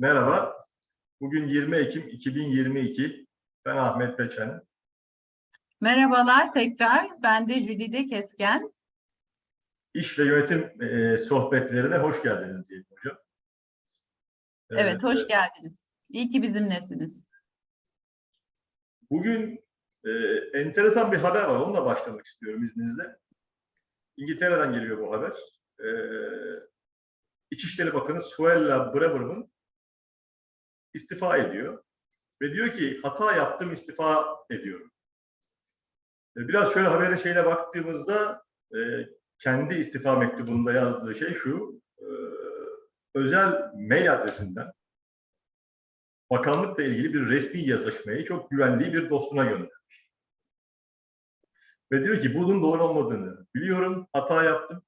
Merhaba. Bugün 20 Ekim 2022. Ben Ahmet Peçen. Merhabalar tekrar. Ben de Jülide Kesken. İş ve yönetim e, sohbetlerine hoş geldiniz diyelim hocam. Evet, Ee, hoş geldiniz. İyi ki bizimlesiniz. Bugün e, enteresan bir haber var. Onunla başlamak istiyorum izninizle. İngiltere'den geliyor bu haber. E, İçişleri Bakanı Suella Braverman istifa ediyor. Ve diyor ki hata yaptım istifa ediyorum. E, Biraz şöyle haberin şeyine baktığımızda e, kendi istifa mektubunda yazdığı şey şu. e, özel mail adresinden bakanlıkla ilgili bir resmi yazışmayı çok güvendiği bir dostuna göndermiş. Ve diyor ki bunun doğru olmadığını biliyorum, hata yaptım.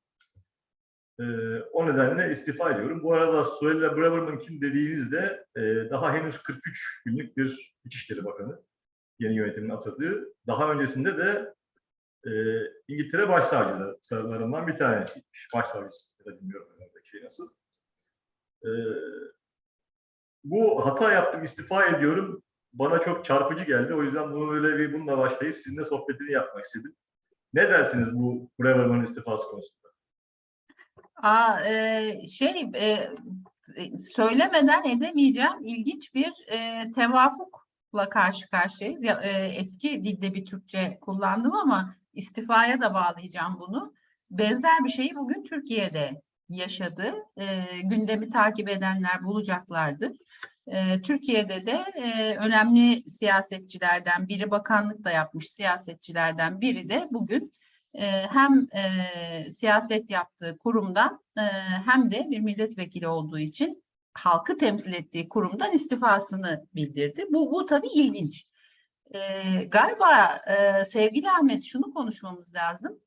Ee, o nedenle istifa ediyorum. Bu arada Suella Braverman kim dediğinizde e, daha henüz 43 günlük bir İçişleri Bakanı. Yeni yönetimin atadığı. Daha öncesinde de e, İngiltere Başsavcılarından bir tanesiymiş. Başsavcısı da bilmiyorum oradaki nasıl. Ee, bu hata yaptım, istifa ediyorum. Bana çok çarpıcı geldi. O yüzden bunu böyle bir bununla başlayıp sizinle sohbetini yapmak istedim. Ne dersiniz bu Braverman istifası konusunda? Aa, e, şey e, söylemeden edemeyeceğim ilginç bir e, tevafukla karşı karşıyayız. Ya, e, eski dilde bir Türkçe kullandım ama istifaya da bağlayacağım bunu. Benzer bir şeyi bugün Türkiye'de yaşadı. E, gündemi takip edenler bulacaklardır. E, Türkiye'de de e, önemli siyasetçilerden biri bakanlık da yapmış siyasetçilerden biri de bugün e, hem e, siyaset yaptığı kurumdan e, hem de bir milletvekili olduğu için halkı temsil ettiği kurumdan istifasını bildirdi. Bu, bu tabii ilginç. E, galiba e, sevgili Ahmet şunu konuşmamız lazım.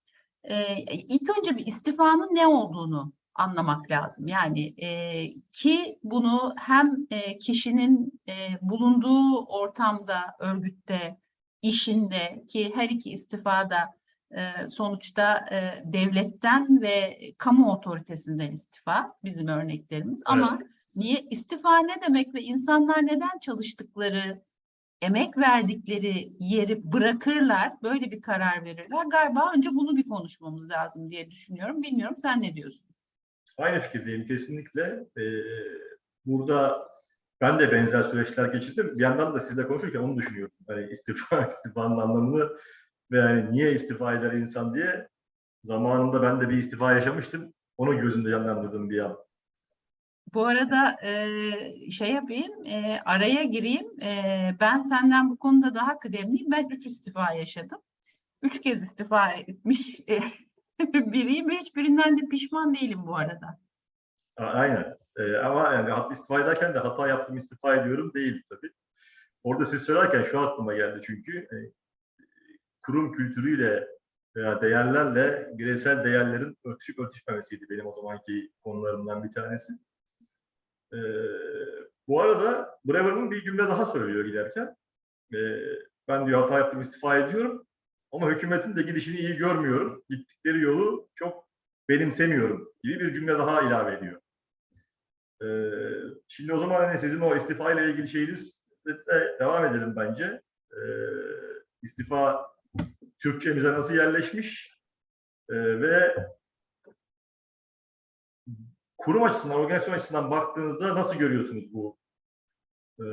E, ilk önce bir istifanın ne olduğunu anlamak lazım. Yani e, ki bunu hem e, kişinin e, bulunduğu ortamda, örgütte, işinde ki her iki istifada sonuçta e, devletten ve kamu otoritesinden istifa bizim örneklerimiz. Ama niye istifa ne demek ve insanlar neden çalıştıkları, emek verdikleri yeri bırakırlar, böyle bir karar verirler? Galiba önce bunu bir konuşmamız lazım diye düşünüyorum. Bilmiyorum sen ne diyorsun? Aynı fikirdeyim kesinlikle. Ee, burada ben de benzer süreçler geçirdim. Bir yandan da sizle konuşurken onu düşünüyorum. Hani istifa, istifanın anlamını ve hani niye istifa eder insan diye zamanında ben de bir istifa yaşamıştım. Onu gözümde canlandırdım bir an. Bu arada e, şey yapayım, e, araya gireyim. E, ben senden bu konuda daha kıdemliyim. Ben üç istifa yaşadım. Üç kez istifa etmiş e, biriyim ve hiçbirinden de pişman değilim bu arada. Aynen. Ee, ama yani hat istifa ederken de hata yaptım istifa ediyorum değil tabii. Orada siz söylerken şu aklıma geldi çünkü e, kurum kültürüyle veya değerlerle bireysel değerlerin örtüşüp örtüşmemesiydi benim o zamanki konularımdan bir tanesi. Ee, bu arada Braverman bir cümle daha söylüyor giderken. Ee, ben diyor hata yaptım istifa ediyorum ama hükümetin de gidişini iyi görmüyorum. Gittikleri yolu çok benimsemiyorum gibi bir cümle daha ilave ediyor. Ee, şimdi o zaman hani sizin o istifa ile ilgili şeyiniz devam edelim bence. Ee, istifa Türkçemize nasıl yerleşmiş Ee, ve kurum açısından, organizasyon açısından baktığınızda nasıl görüyorsunuz bu? Ee,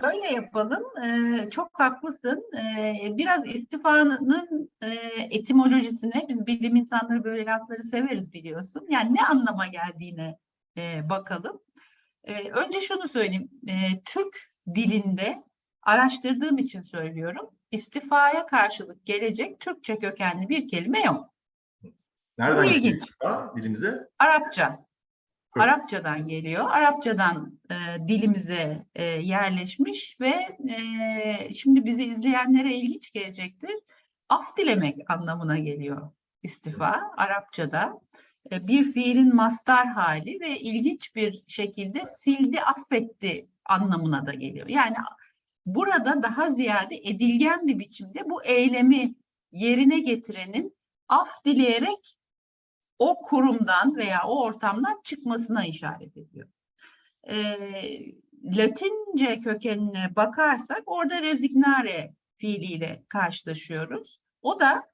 Şöyle yapalım, e, çok haklısın. E, biraz istifanın e, etimolojisine, biz bilim insanları böyle lafları severiz biliyorsun. Yani ne anlama geldiğine e, bakalım. E, önce şunu söyleyeyim, e, Türk dilinde araştırdığım için söylüyorum, istifaya karşılık gelecek Türkçe kökenli bir kelime yok. nereden Bu geliyor ilginç. istifa dilimize? Arapça. Evet. Arapçadan geliyor. Arapçadan e, dilimize e, yerleşmiş ve e, şimdi bizi izleyenlere ilginç gelecektir. Af dilemek anlamına geliyor istifa Arapçada. E, bir fiilin mastar hali ve ilginç bir şekilde sildi, affetti anlamına da geliyor. Yani burada daha ziyade edilgen bir biçimde bu eylemi yerine getirenin af dileyerek o kurumdan veya o ortamdan çıkmasına işaret ediyor. e, Latince kökenine bakarsak orada resignare fiiliyle karşılaşıyoruz. O da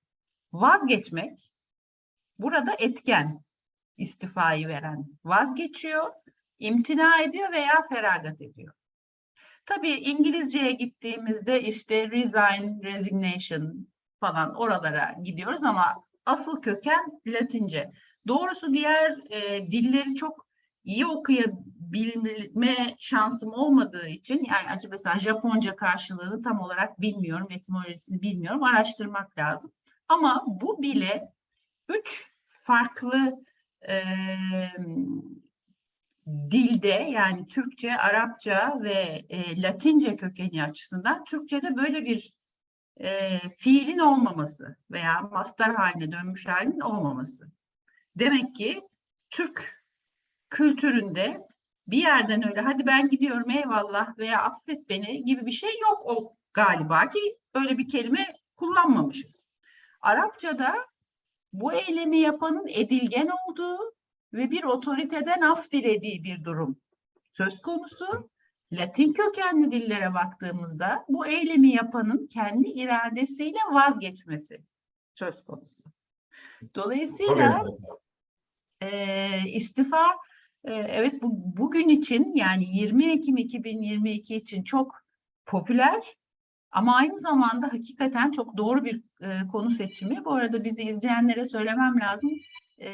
vazgeçmek. Burada etken istifayı veren vazgeçiyor, imtina ediyor veya feragat ediyor. Tabii İngilizceye gittiğimizde işte resign, resignation falan oralara gidiyoruz ama asıl köken Latince. Doğrusu diğer e, dilleri çok iyi okuyabilme şansım olmadığı için yani acaba mesela Japonca karşılığını tam olarak bilmiyorum, etimolojisini bilmiyorum, araştırmak lazım. Ama bu bile üç farklı e, dilde yani Türkçe, Arapça ve e, Latince kökeni açısından Türkçe'de böyle bir e, fiilin olmaması veya mastar haline dönmüş halinin olmaması. Demek ki Türk kültüründe bir yerden öyle hadi ben gidiyorum eyvallah veya affet beni gibi bir şey yok o galiba ki öyle bir kelime kullanmamışız. Arapçada bu eylemi yapanın edilgen olduğu ve bir otoriteden af dilediği bir durum söz konusu. Latin kökenli dillere baktığımızda bu eylemi yapanın kendi iradesiyle vazgeçmesi söz konusu. Dolayısıyla e, istifa e, evet bu, bugün için yani 20 Ekim 2022 için çok popüler ama aynı zamanda hakikaten çok doğru bir e, konu seçimi. Bu arada bizi izleyenlere söylemem lazım. E,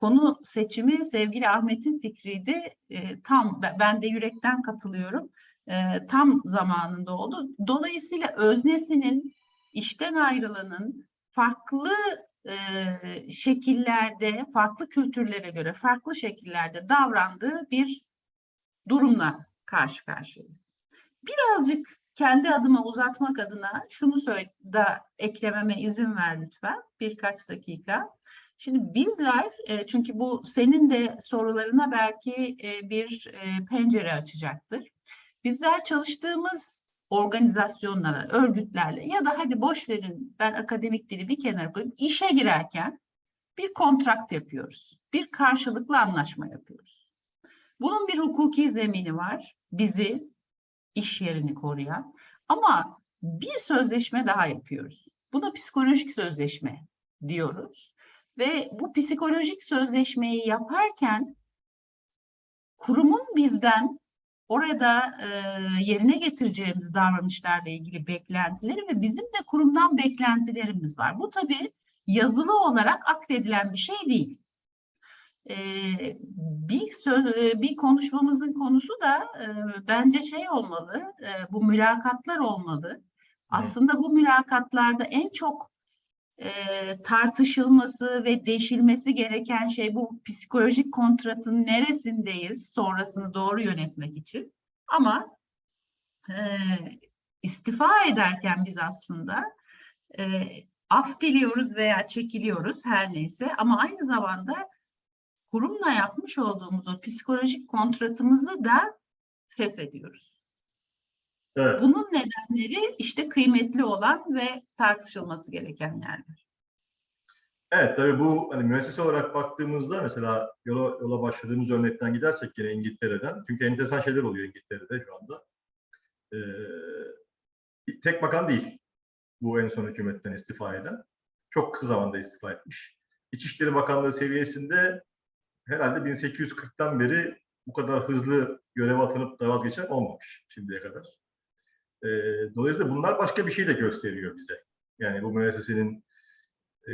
konu seçimi sevgili Ahmet'in fikriydi. E, tam ben- de yürekten katılıyorum. E, tam zamanında oldu. Dolayısıyla öznesinin işten ayrılanın farklı e, şekillerde, farklı kültürlere göre farklı şekillerde davrandığı bir durumla karşı karşıyayız. Birazcık kendi adıma uzatmak adına şunu söyle da eklememe izin ver lütfen birkaç dakika. Şimdi bizler e, çünkü bu senin de sorularına belki e, bir e, pencere açacaktır. Bizler çalıştığımız organizasyonlara, örgütlerle ya da hadi boş verin ben akademik dili bir kenara koyayım işe girerken bir kontrakt yapıyoruz. Bir karşılıklı anlaşma yapıyoruz. Bunun bir hukuki zemini var. Bizi iş yerini koruyan. Ama bir sözleşme daha yapıyoruz. Buna psikolojik sözleşme diyoruz. Ve bu psikolojik sözleşmeyi yaparken kurumun bizden orada e, yerine getireceğimiz davranışlarla ilgili beklentileri ve bizim de kurumdan beklentilerimiz var. Bu tabii yazılı olarak akdedilen bir şey değil. E, bir söz, e, bir konuşmamızın konusu da e, bence şey olmalı, e, bu mülakatlar olmalı. Aslında bu mülakatlarda en çok e, tartışılması ve deşilmesi gereken şey bu psikolojik kontratın neresindeyiz sonrasını doğru yönetmek için. Ama e, istifa ederken biz aslında e, af diliyoruz veya çekiliyoruz her neyse ama aynı zamanda kurumla yapmış olduğumuz o psikolojik kontratımızı da feshediyoruz. Evet. Bunun nedenleri işte kıymetli olan ve tartışılması gereken yerler. Evet tabii bu hani müessese olarak baktığımızda mesela yola, yola başladığımız örnekten gidersek yine İngiltere'den. Çünkü enteresan şeyler oluyor İngiltere'de şu anda. Ee, tek bakan değil bu en son hükümetten istifa eden. Çok kısa zamanda istifa etmiş. İçişleri Bakanlığı seviyesinde herhalde 1840'tan beri bu kadar hızlı göreve atanıp da vazgeçen olmamış şimdiye kadar. Ee, dolayısıyla bunlar başka bir şey de gösteriyor bize. Yani bu müessesenin e,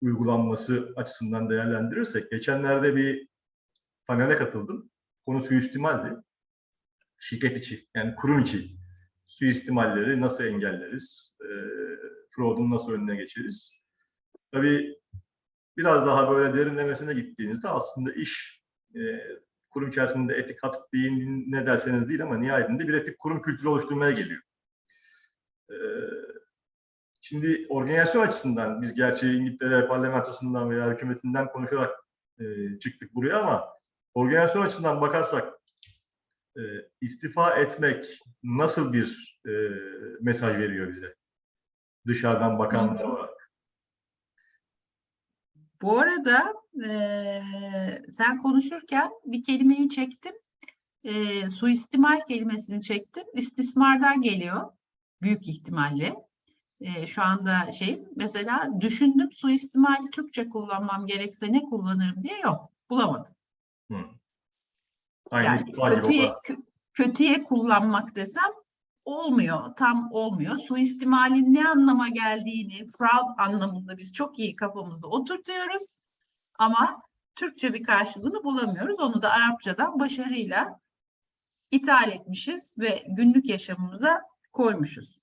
uygulanması açısından değerlendirirsek, geçenlerde bir panele katıldım. Konu suistimaldi. Şirket içi, yani kurum içi suistimalleri nasıl engelleriz, e, fraudun nasıl önüne geçeriz. Tabii biraz daha böyle derinlemesine gittiğinizde aslında iş e, kurum içerisinde etik hatık deyin ne derseniz değil ama nihayetinde bir etik kurum kültürü oluşturmaya geliyor. E, Şimdi organizasyon açısından biz gerçi İngiltere parlamentosundan veya hükümetinden konuşarak e, çıktık buraya ama organizasyon açısından bakarsak e, istifa etmek nasıl bir e, mesaj veriyor bize? Dışarıdan bakanlar olarak. Bu arada eee, sen konuşurken bir kelimeyi çektim. e, suistimal kelimesini çektim. İstismardan geliyor büyük ihtimalle. E, şu anda şey mesela düşündüm suistimali Türkçe kullanmam gerekse ne kullanırım diye yok. Bulamadım. Hı. Aynı Yani kötüye, kötüye kullanmak desem olmuyor, tam olmuyor. Suistimalin ne anlama geldiğini, fraud anlamında biz çok iyi kafamızda oturtuyoruz. Ama Türkçe bir karşılığını bulamıyoruz. Onu da Arapçadan başarıyla ithal etmişiz ve günlük yaşamımıza koymuşuz.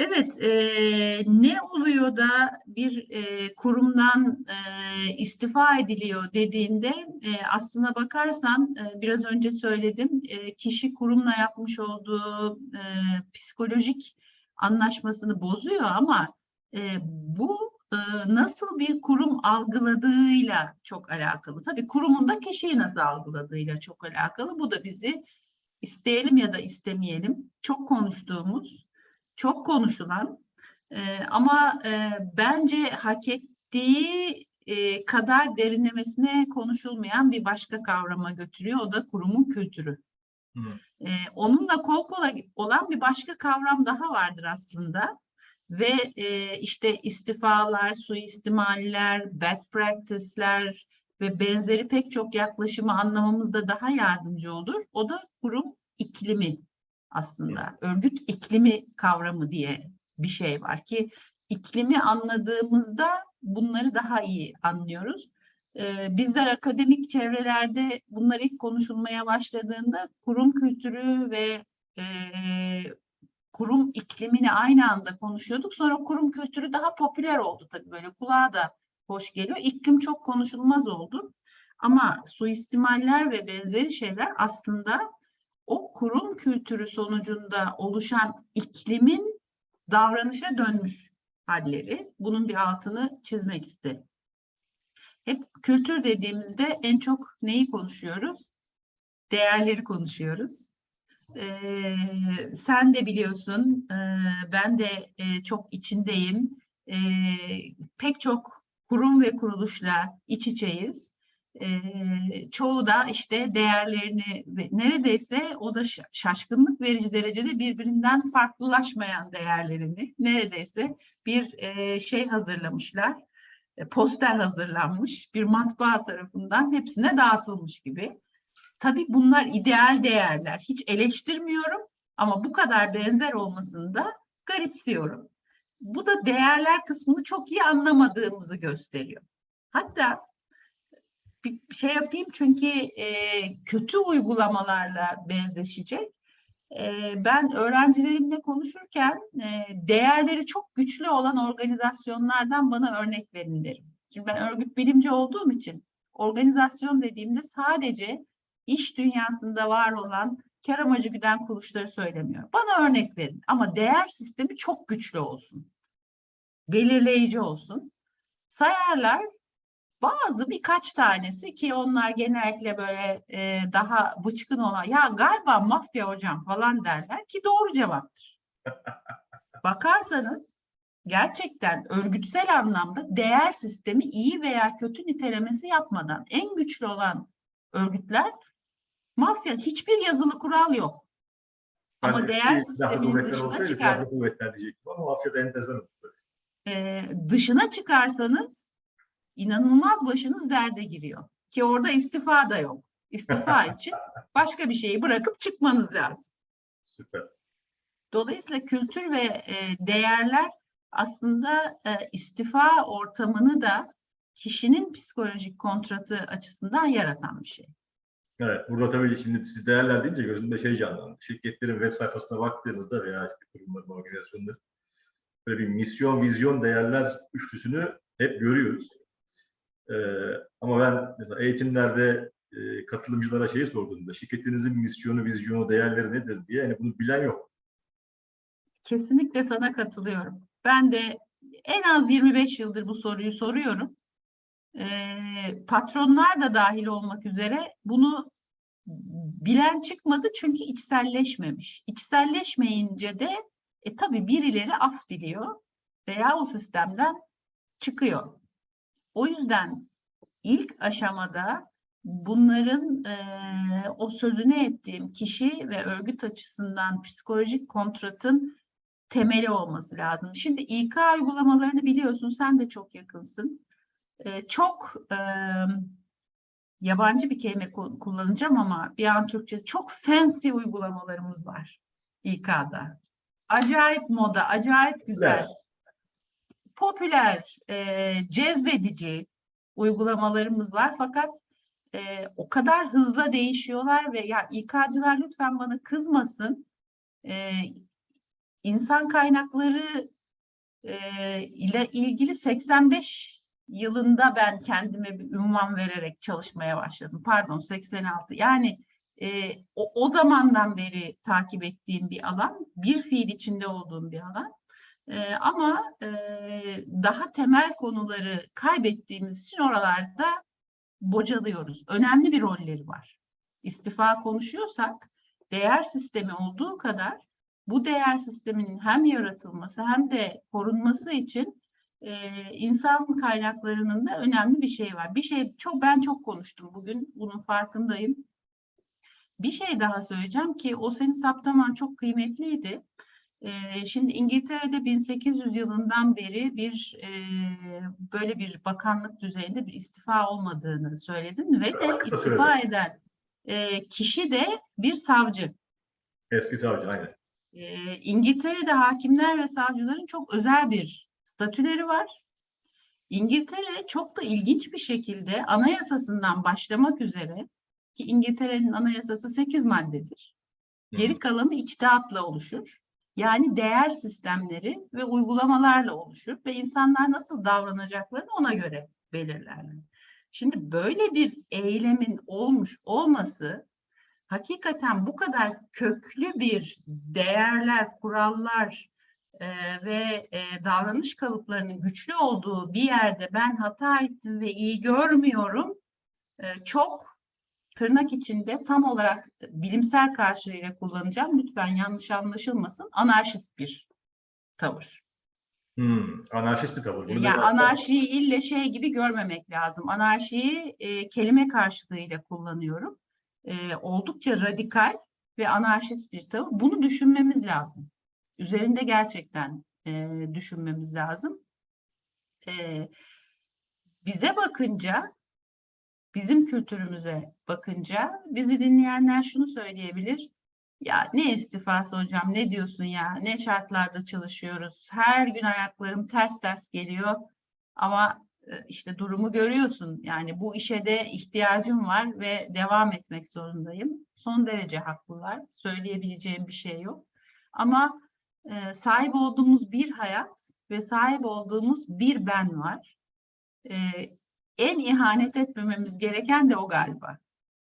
Evet, eee, ne oluyor da bir eee, kurumdan eee, istifa ediliyor dediğinde eee, aslına bakarsan eee, biraz önce söyledim eee, kişi kurumla yapmış olduğu eee, psikolojik anlaşmasını bozuyor ama eee, bu eee, nasıl bir kurum algıladığıyla çok alakalı. Tabii kurumun da kişiyi nasıl algıladığıyla çok alakalı. Bu da bizi isteyelim ya da istemeyelim çok konuştuğumuz çok konuşulan e, ama e, bence hak ettiği e, kadar derinlemesine konuşulmayan bir başka kavrama götürüyor. O da kurumun kültürü. Hı. E, onunla kol kola olan bir başka kavram daha vardır aslında. Ve e, işte istifalar, suistimaller, bad practice'ler ve benzeri pek çok yaklaşımı anlamamızda daha yardımcı olur. O da kurum iklimi aslında. Örgüt iklimi kavramı diye bir şey var ki iklimi anladığımızda bunları daha iyi anlıyoruz. Ee, bizler akademik çevrelerde bunlar ilk konuşulmaya başladığında kurum kültürü ve e, kurum iklimini aynı anda konuşuyorduk. Sonra kurum kültürü daha popüler oldu tabii böyle kulağa da hoş geliyor. İklim çok konuşulmaz oldu. Ama suistimaller ve benzeri şeyler aslında o kurum kültürü sonucunda oluşan iklimin davranışa dönmüş halleri. Bunun bir altını çizmek isterim. Hep kültür dediğimizde en çok neyi konuşuyoruz? Değerleri konuşuyoruz. Ee, sen de biliyorsun, e, ben de e, çok içindeyim. E, pek çok kurum ve kuruluşla iç içeyiz. Eee, çoğu da işte değerlerini neredeyse o da şa- şaşkınlık verici derecede birbirinden farklılaşmayan değerlerini neredeyse bir eee, şey hazırlamışlar. e, Poster hazırlanmış bir matbaa tarafından hepsine dağıtılmış gibi. Tabii bunlar ideal değerler. Hiç eleştirmiyorum ama bu kadar benzer olmasını da garipsiyorum. Bu da değerler kısmını çok iyi anlamadığımızı gösteriyor. Hatta bir şey yapayım çünkü e, kötü uygulamalarla benzeşecek. E, ben öğrencilerimle konuşurken e, değerleri çok güçlü olan organizasyonlardan bana örnek verin derim. Şimdi ben örgüt bilimci olduğum için organizasyon dediğimde sadece iş dünyasında var olan kar amacı güden kuruluşları söylemiyorum. Bana örnek verin ama değer sistemi çok güçlü olsun. Belirleyici olsun. Sayarlar bazı birkaç tanesi ki onlar genellikle böyle e, daha bıçkın olan ya galiba mafya hocam falan derler ki doğru cevaptır. Bakarsanız gerçekten örgütsel anlamda değer sistemi iyi veya kötü nitelemesi yapmadan en güçlü olan örgütler mafya hiçbir yazılı kural yok. Ama değer sisteminin kuvvetler dışına çıkar. ama mafyada enteresan oldu tabii. e, dışına çıkarsanız inanılmaz başınız derde giriyor. Ki orada istifa da yok. İstifa için başka bir şeyi bırakıp çıkmanız lazım. Süper. Dolayısıyla kültür ve e, değerler aslında e, istifa ortamını da kişinin psikolojik kontratı açısından yaratan bir şey. Evet, burada tabii şimdi siz değerler deyince gözümde şey canlandı. Şirketlerin web sayfasına baktığınızda veya işte kurumların, organizasyonların böyle bir misyon, vizyon, değerler üçlüsünü hep görüyoruz. Ee, ama ben mesela eğitimlerde e, katılımcılara şeyi sorduğumda şirketinizin misyonu, vizyonu, değerleri nedir diye yani bunu bilen yok. Kesinlikle sana katılıyorum. Ben de en az 25 yıldır bu soruyu soruyorum. Ee, patronlar da dahil olmak üzere bunu bilen çıkmadı çünkü içselleşmemiş. İçselleşmeyince de e, tabii birileri af diliyor veya o sistemden çıkıyor. O yüzden ilk aşamada bunların eee, o sözünü ettiğim kişi ve örgüt açısından psikolojik kontratın temeli olması lazım. Şimdi İK uygulamalarını biliyorsun, sen de çok yakınsın. Eee, çok eee, yabancı bir kelime ku- kullanacağım ama bir an Türkçe çok fancy uygulamalarımız var İK'da. Acayip moda, acayip güzel Evet. Popüler, e, cezbedici uygulamalarımız var. Fakat e, o kadar hızla değişiyorlar ve ya İK'cılar lütfen bana kızmasın. E, insan kaynakları e, ile ilgili 85 yılında ben kendime bir ünvan vererek çalışmaya başladım. Pardon 86. Yani e, o, o zamandan beri takip ettiğim bir alan, bir fiil içinde olduğum bir alan. Ee, ama e, daha temel konuları kaybettiğimiz için oralarda bocalıyoruz. Önemli bir rolleri var. İstifa konuşuyorsak değer sistemi olduğu kadar bu değer sisteminin hem yaratılması hem de korunması için e, insan kaynaklarının da önemli bir şey var. Bir şey çok ben çok konuştum bugün bunun farkındayım. Bir şey daha söyleyeceğim ki o senin saptaman çok kıymetliydi. Ee, Şimdi İngiltere'de 1800 yılından beri bir e, böyle bir bakanlık düzeyinde bir istifa olmadığını söyledin ve de istifa eden e, kişi de bir savcı. Eski savcı aynen. Ee, İngiltere'de hakimler ve savcıların çok özel bir statüleri var. İngiltere çok da ilginç bir şekilde anayasasından başlamak üzere ki İngiltere'nin anayasası 8 maddedir. Geri kalanı içtihatla oluşur. Yani değer sistemleri ve uygulamalarla oluşur ve insanlar nasıl davranacaklarını ona göre belirlerler. Şimdi böyle bir eylemin olmuş olması hakikaten bu kadar köklü bir değerler, kurallar e, ve e, davranış kalıplarının güçlü olduğu bir yerde ben hata ettim ve iyi görmüyorum e, çok tırnak içinde tam olarak bilimsel karşılığıyla kullanacağım. Lütfen yanlış anlaşılmasın. Anarşist bir tavır. Hmm, anarşist bir tavır. Bunu Yani anarşiyi ille şey gibi görmemek lazım. Anarşiyi e, kelime karşılığıyla kullanıyorum. E, oldukça radikal ve anarşist bir tavır. Bunu düşünmemiz lazım. Üzerinde gerçekten e, düşünmemiz lazım. E, bize bakınca, bizim kültürümüze bakınca bizi dinleyenler şunu söyleyebilir. Ya ne istifası hocam ne diyorsun ya? Ne şartlarda çalışıyoruz? Her gün ayaklarım ters ters geliyor. Ama e, işte durumu görüyorsun. Yani bu işe de ihtiyacım var ve devam etmek zorundayım. Son derece haklılar. Söyleyebileceğim bir şey yok. Ama e, sahip olduğumuz bir hayat ve sahip olduğumuz bir ben var. E, en ihanet etmememiz gereken de o galiba.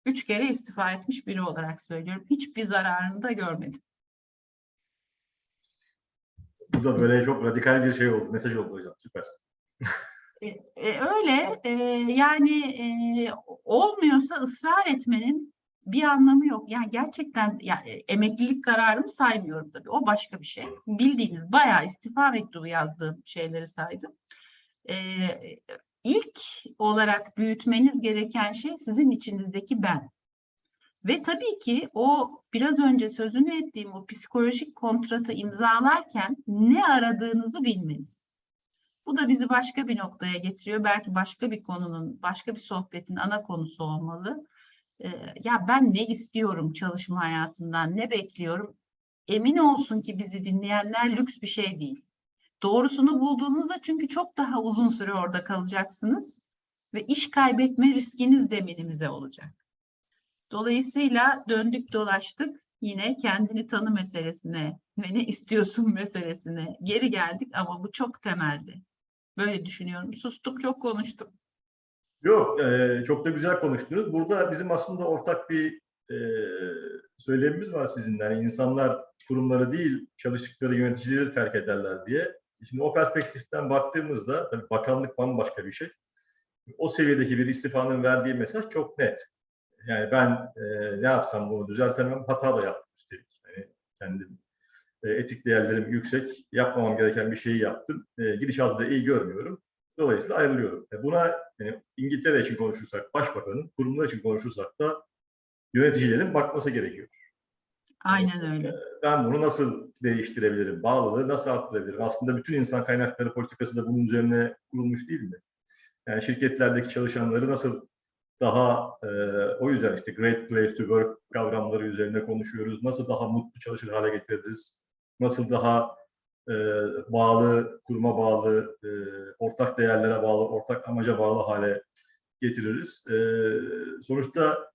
Üç kere istifa etmiş biri olarak söylüyorum. Hiçbir zararını da görmedim. Bu da böyle çok radikal bir şey oldu. Mesaj oldu hocam. Süper. E, e, öyle e, yani e, olmuyorsa ısrar etmenin bir anlamı yok. Yani gerçekten ya, e, emeklilik kararımı saymıyorum tabii. O başka bir şey. Bildiğiniz bayağı istifa mektubu yazdığım şeyleri saydım. E, ilk olarak büyütmeniz gereken şey sizin içinizdeki ben. Ve tabii ki o biraz önce sözünü ettiğim o psikolojik kontratı imzalarken ne aradığınızı bilmeniz. Bu da bizi başka bir noktaya getiriyor. Belki başka bir konunun, başka bir sohbetin ana konusu olmalı. Ee, ya ben ne istiyorum çalışma hayatından, ne bekliyorum? Emin olsun ki bizi dinleyenler lüks bir şey değil. Doğrusunu bulduğunuzda çünkü çok daha uzun süre orada kalacaksınız ve iş kaybetme riskiniz de minimize olacak. Dolayısıyla döndük dolaştık yine kendini tanı meselesine ve ne istiyorsun meselesine geri geldik ama bu çok temeldi. Böyle düşünüyorum. Sustum çok konuştum. Yok, e, çok da güzel konuştunuz. Burada bizim aslında ortak bir e, söylemimiz var sizinle. Yani insanlar kurumları değil, çalıştıkları yöneticileri terk ederler diye. Şimdi o perspektiften baktığımızda, tabii bakanlık bambaşka bir şey. O seviyedeki bir istifanın verdiği mesaj çok net. Yani ben e, ne yapsam bunu düzeltemem, hata da yaptım üstelik. Yani kendim e, etik değerlerim yüksek, yapmamam gereken bir şeyi yaptım. E, gidişatı da iyi görmüyorum. Dolayısıyla ayrılıyorum. E buna yani İngiltere için konuşursak başbakanın, kurumlar için konuşursak da yöneticilerin bakması gerekiyor. Aynen öyle. Ben bunu nasıl değiştirebilirim? Bağlılığı nasıl arttırabilirim? Aslında bütün insan kaynakları politikası da bunun üzerine kurulmuş değil mi? Yani şirketlerdeki çalışanları nasıl daha e, o yüzden işte great place to work kavramları üzerine konuşuyoruz. Nasıl daha mutlu çalışır hale getiririz? Nasıl daha e, bağlı, kuruma bağlı, e, ortak değerlere bağlı, ortak amaca bağlı hale getiririz. E, sonuçta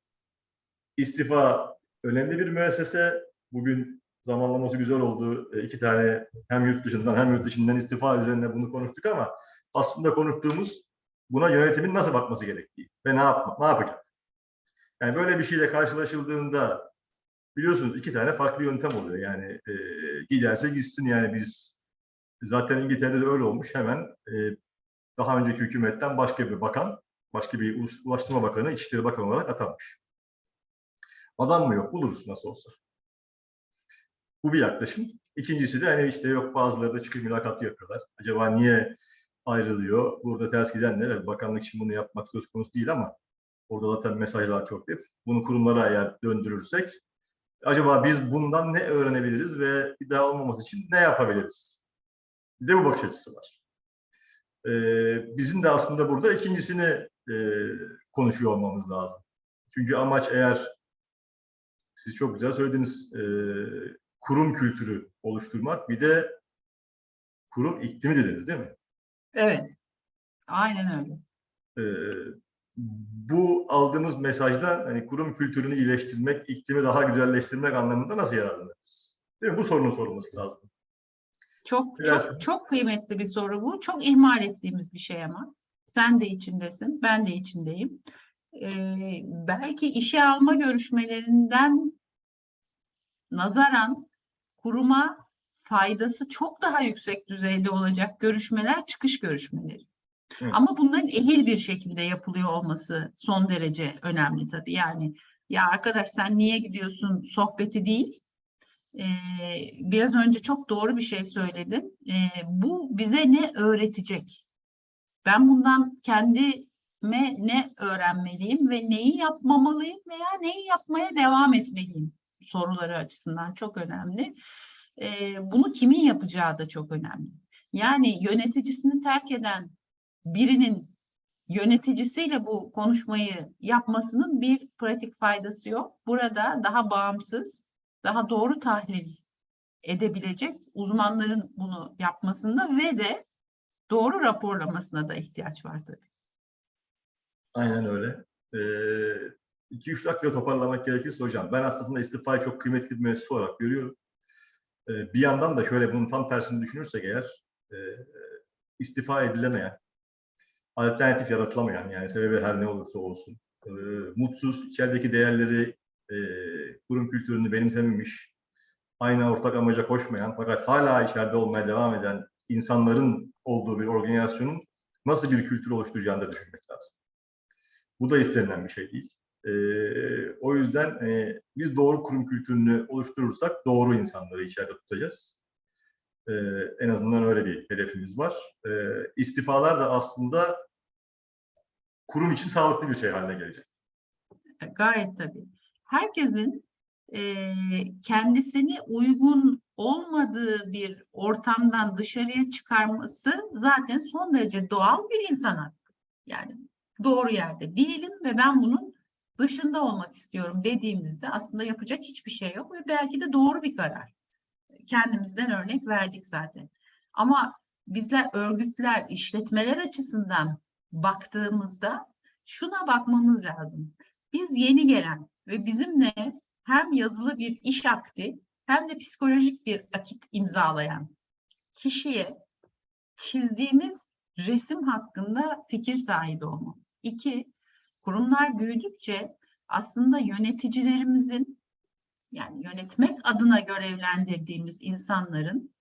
istifa önemli bir müessese. Bugün zamanlaması güzel oldu. E, iki tane hem yurt dışından hem yurt dışından istifa üzerine bunu konuştuk ama aslında konuştuğumuz buna yönetimin nasıl bakması gerektiği ve ne yapma, ne yapacak. Yani böyle bir şeyle karşılaşıldığında biliyorsunuz iki tane farklı yöntem oluyor. Yani e, giderse gitsin yani biz zaten İngiltere'de de öyle olmuş. Hemen e, daha önceki hükümetten başka bir bakan, başka bir Ulaştırma Bakanı, İçişleri Bakanı olarak atanmış. Adam mı yok? Buluruz nasıl olsa. Bu bir yaklaşım. İkincisi de hani işte yok bazıları da çıkıp mülakatı yapıyorlar. Acaba niye ayrılıyor? Burada ters giden ne? Evet, Bakanlık için bunu yapmak söz konusu değil ama orada zaten mesajlar çok net. Bunu kurumlara eğer döndürürsek acaba biz bundan ne öğrenebiliriz ve bir daha olmaması için ne yapabiliriz? Bir de bu bakış açısı var. Ee, bizim de aslında burada ikincisini e, konuşuyor olmamız lazım. Çünkü amaç eğer siz çok güzel söylediniz e, kurum kültürü oluşturmak bir de kurum iklimi dediniz değil mi? Evet. Aynen öyle. Ee, bu aldığımız mesajdan hani kurum kültürünü iyileştirmek, iklimi daha güzelleştirmek anlamında nasıl yararlanırız? Değil mi? Bu sorunun sorulması lazım. Çok çok çok kıymetli bir soru bu. Çok ihmal ettiğimiz bir şey ama. Sen de içindesin, ben de içindeyim. Ee, belki işe alma görüşmelerinden nazaran kuruma faydası çok daha yüksek düzeyde olacak görüşmeler çıkış görüşmeleri. Hı. Ama bunların ehil bir şekilde yapılıyor olması son derece önemli tabii. Yani ya arkadaş sen niye gidiyorsun sohbeti değil. Ee, biraz önce çok doğru bir şey söyledin. Ee, bu bize ne öğretecek? Ben bundan kendime ne öğrenmeliyim ve neyi yapmamalıyım veya neyi yapmaya devam etmeliyim soruları açısından çok önemli. Ee, bunu kimin yapacağı da çok önemli. Yani yöneticisini terk eden birinin yöneticisiyle bu konuşmayı yapmasının bir pratik faydası yok. Burada daha bağımsız, daha doğru tahlil edebilecek uzmanların bunu yapmasında ve de doğru raporlamasına da ihtiyaç var tabii. Aynen öyle. 2-3 dakika toparlamak gerekirse hocam, ben aslında istifayı çok kıymetli bir müessese olarak görüyorum. Ee, bir yandan da şöyle bunun tam tersini düşünürsek eğer, istifa edilemeyen, alternatif yaratılamayan, yani sebebi her ne olursa olsun, mutsuz, içerideki değerleri, kurum kültürünü benimsememiş, aynı ortak amaca koşmayan fakat hala içeride olmaya devam eden insanların olduğu bir organizasyonun nasıl bir kültür oluşturacağını da düşünmek lazım. Bu da istenilen bir şey değil. Ee, o yüzden e, biz doğru kurum kültürünü oluşturursak doğru insanları içeride tutacağız. Ee, en azından öyle bir hedefimiz var. Ee, istifalar da aslında kurum için sağlıklı bir şey haline gelecek. E, Gayet tabii. Herkesin eee, kendisine uygun olmadığı bir ortamdan dışarıya çıkarması zaten son derece doğal bir insan hakkı. Yani doğru yerde değilim ve ben bunun dışında olmak istiyorum dediğimizde aslında yapacak hiçbir şey yok ve belki de doğru bir karar. Kendimizden örnek verdik zaten. Ama bizler örgütler, işletmeler açısından baktığımızda şuna bakmamız lazım. Biz yeni gelen ve bizimle hem yazılı bir iş akdi hem de psikolojik bir akit imzalayan kişiye çizdiğimiz resim hakkında fikir sahibi olmamız. İki, kurumlar büyüdükçe aslında yöneticilerimizin yani yönetmek adına görevlendirdiğimiz insanların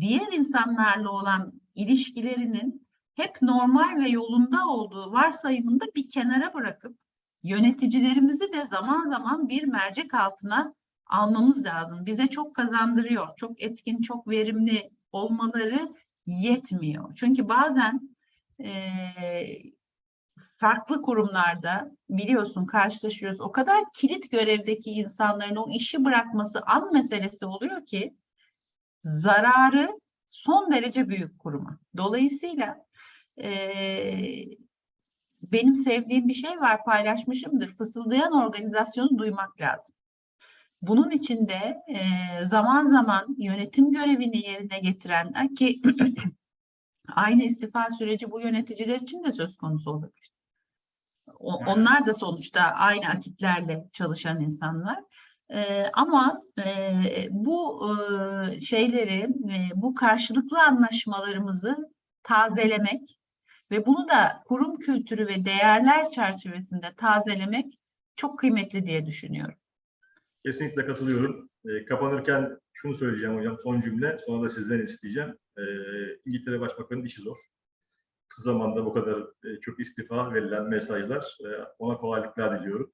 diğer insanlarla olan ilişkilerinin hep normal ve yolunda olduğu varsayımında bir kenara bırakıp yöneticilerimizi de zaman zaman bir mercek altına almamız lazım. Bize çok kazandırıyor, çok etkin, çok verimli olmaları yetmiyor. Çünkü bazen eee, farklı kurumlarda biliyorsun karşılaşıyoruz. O kadar kilit görevdeki insanların o işi bırakması an meselesi oluyor ki zararı son derece büyük kuruma. Dolayısıyla eee, benim sevdiğim bir şey var paylaşmışımdır. Fısıldayan organizasyonu duymak lazım. Bunun için de eee, zaman zaman yönetim görevini yerine getirenler ki aynı istifa süreci bu yöneticiler için de söz konusu olabilir. O- onlar da sonuçta aynı akitlerle çalışan insanlar. Eee, ama eee, bu eee, şeyleri, eee, bu karşılıklı anlaşmalarımızı tazelemek ve bunu da kurum kültürü ve değerler çerçevesinde tazelemek çok kıymetli diye düşünüyorum. Kesinlikle katılıyorum. E, kapanırken şunu söyleyeceğim hocam son cümle. Sonra da sizden isteyeceğim. E, İngiltere Başbakanı'nın işi zor. Kısa zamanda bu kadar e, çok istifa verilen mesajlar. E, ona kolaylıklar diliyorum.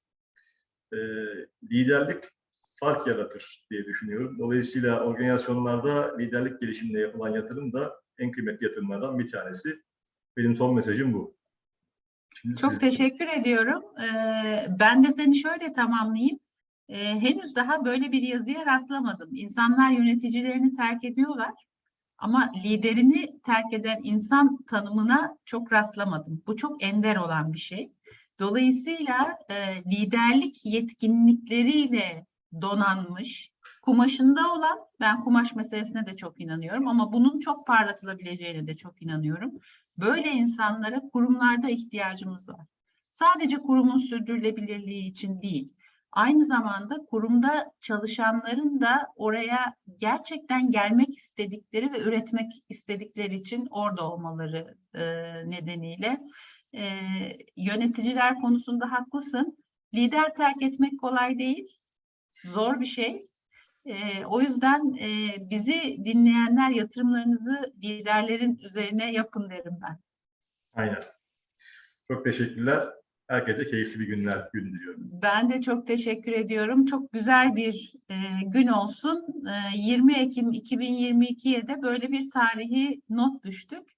E, liderlik fark yaratır diye düşünüyorum. Dolayısıyla organizasyonlarda liderlik gelişimine yapılan yatırım da en kıymetli yatırımlardan bir tanesi. Benim son mesajım bu. Şimdi Çok siz- teşekkür ediyorum. Eee, ben de seni şöyle tamamlayayım. Eee, henüz daha böyle bir yazıya rastlamadım. İnsanlar yöneticilerini terk ediyorlar ama liderini terk eden insan tanımına çok rastlamadım. Bu çok ender olan bir şey. Dolayısıyla eee, liderlik yetkinlikleriyle donanmış, kumaşında olan, ben kumaş meselesine de çok inanıyorum ama bunun çok parlatılabileceğine de çok inanıyorum. Böyle insanlara kurumlarda ihtiyacımız var. Sadece kurumun sürdürülebilirliği için değil, aynı zamanda kurumda çalışanların da oraya gerçekten gelmek istedikleri ve üretmek istedikleri için orada olmaları e, nedeniyle e, yöneticiler konusunda haklısın. Lider terk etmek kolay değil, zor bir şey. E, o yüzden e, bizi dinleyenler yatırımlarınızı liderlerin üzerine yapın derim ben. Aynen. Çok teşekkürler. Herkese keyifli bir günler, gün diliyorum. Ben de çok teşekkür ediyorum. Çok güzel bir e, gün olsun. E, 20 Ekim 2022'ye de böyle bir tarihi not düştük.